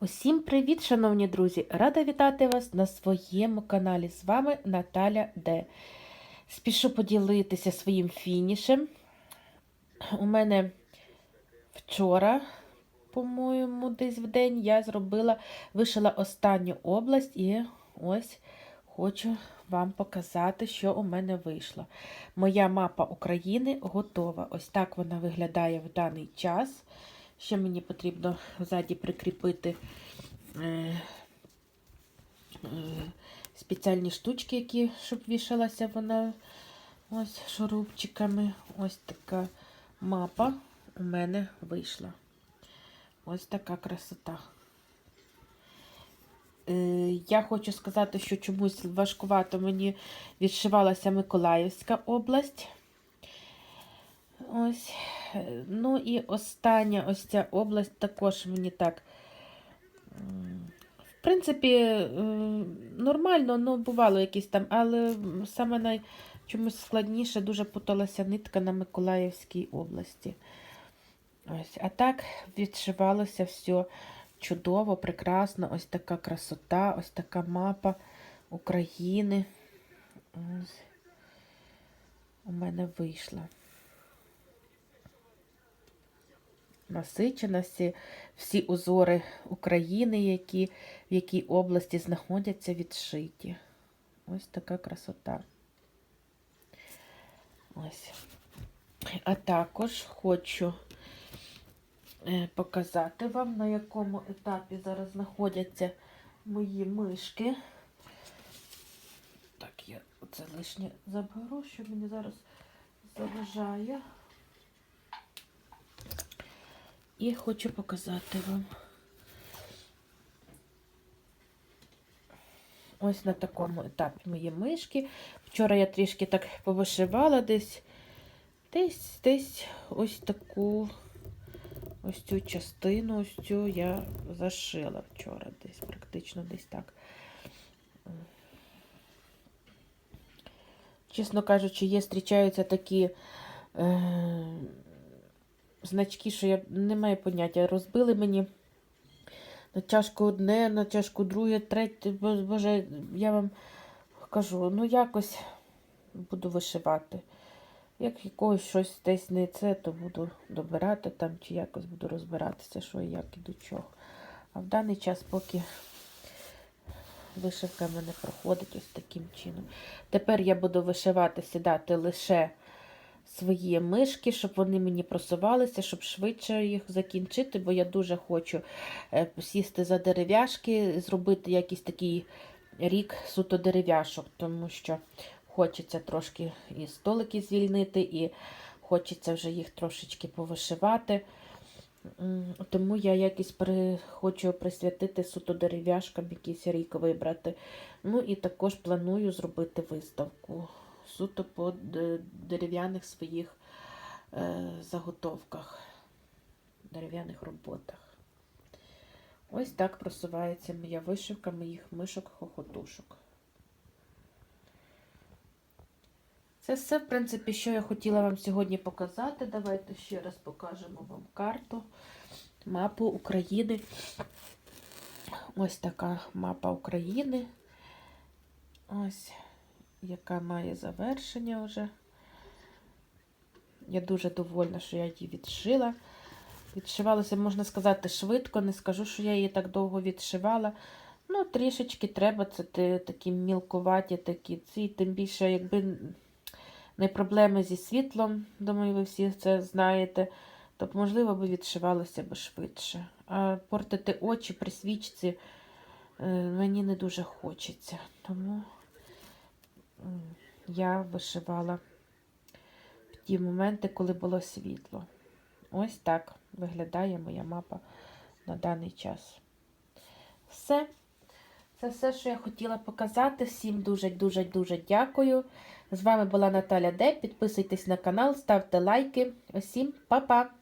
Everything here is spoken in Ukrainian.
Усім привіт, шановні друзі! Рада вітати вас на своєму каналі. З вами Наталя Д. Спішу поділитися своїм фінішем. У мене вчора, по-моєму, десь в день я зробила, вишила останню область і ось хочу вам показати, що у мене вийшло. Моя мапа України готова. Ось так вона виглядає в даний час. Ще мені потрібно ззаді прикріпити е, е, спеціальні штучки, які, щоб вішалася вона ось шурупчиками. Ось така мапа у мене вийшла. Ось така красота. Е, я хочу сказати, що чомусь важкувато мені відшивалася Миколаївська область. Ось. Ну і остання ось ця область також мені так. В принципі, е, нормально, ну, бувало якісь там, але саме най... чомусь складніше дуже путалася нитка на Миколаївській області. Ось. А так відшивалося все чудово, прекрасно. Ось така красота, ось така мапа України. Ось. У мене вийшла. Насичена, всі, узори України, які, в якій області знаходяться відшиті. Ось така красота. Ось. А також хочу е, показати вам, на якому етапі зараз знаходяться мої мишки. Так, я це лишнє заберу, що мені зараз заважає. І хочу показати вам. Ось на такому етапі мої мишки. Вчора я трішки так повишивала десь, десь, десь ось таку ось цю частину, ось цю я зашила вчора, десь, практично десь так. Чесно кажучи, є, зустрічаються такі. Е значки, що я не маю поняття. Розбили мені на чашку одне, на чашку друге, третє. Боже, я вам кажу, ну якось буду вишивати. Як якогось щось десь не це, то буду добирати там, чи якось буду розбиратися, що і як і до чого. А в даний час, поки вишивка в мене проходить ось таким чином. Тепер я буду вишивати, сідати лише свої мишки, щоб вони мені просувалися, щоб швидше їх закінчити, бо я дуже хочу е, сісти за дерев'яшки, зробити якийсь такий рік суто дерев'яшок, тому що хочеться трошки і столики звільнити, і хочеться вже їх трошечки повишивати. Тому я якось при, хочу присвятити суто дерев'яшкам, якийсь рік вибрати. Ну і також планую зробити виставку суто по дерев'яних своїх е, заготовках, дерев'яних роботах. Ось так просувається моя вишивка моїх мишок-хохотушок. Це все, в принципі, що я хотіла вам сьогодні показати. Давайте ще раз покажемо вам карту, мапу України. Ось така мапа України. Ось яка має завершення вже. Я дуже довольна, що я її відшила. Відшивалася, можна сказати, швидко, не скажу, що я її так довго відшивала. Ну, трішечки треба, це такі мілкуваті такі ці, тим більше, якби не проблеми зі світлом, думаю, ви всі це знаєте, то, можливо, би відшивалося б швидше. А портити очі при свічці е, мені не дуже хочеться. Тому я вишивала в ті моменти, коли було світло. Ось так виглядає моя мапа на даний час. Все. Це все, що я хотіла показати. Всім дуже-дуже-дуже дякую. З вами була Наталя Де. Підписуйтесь на канал, ставте лайки. Усім па-па!